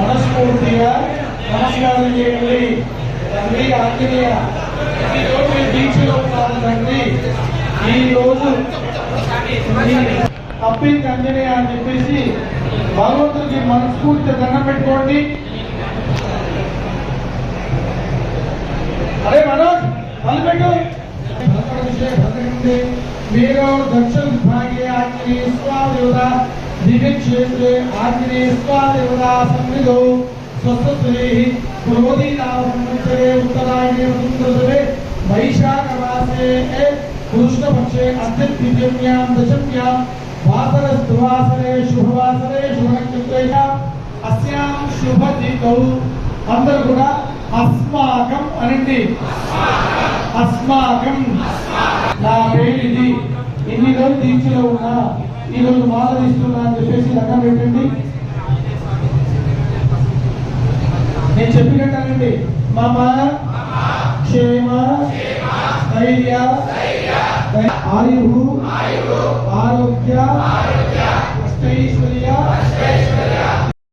మనస్ఫూర్తిగా నమస్కారం చేయండి. తండ్రి ఆంజనేయ ఈరోజు రోజు ఈ దీక్షలో ఉన్నారు తండ్రి. ఈరోజు రోజు ఆంజనేయ అని చెప్పేసి భగవంతుడికి మనస్ఫూర్తి దండం పెట్టుకోండి. అరే మనోజ్ వాళ్ళు పెట్టు. మీరు దక్షిణ భాగ్య ఆగ్నేయ స్వాదేవత దివ్య క్షేత్రే ఆగ్నేయ స్వాదేవత ఉత్తరాయణే వసుంధరే వైశాఖ కృష్ణపక్షే అత్యద్వితీయాం దశమ్యాం వాసరస్వాసరే శుభవాసరే శుభనక్షత్రేయాం అస్యాం శుభతిథౌ అందరూ కూడా అస్మాకం అనండి అస్మాకం నా పేరు ఇది ఇన్ని రోజులు దీక్షలో ఉన్నా ఈరోజు రోజు ఇస్తున్నా అని చెప్పేసి లెక్క పెట్టండి నేను చెప్పినట్టానండి మమ క్షేమ ధైర్య ఆయు ఆరోగ్య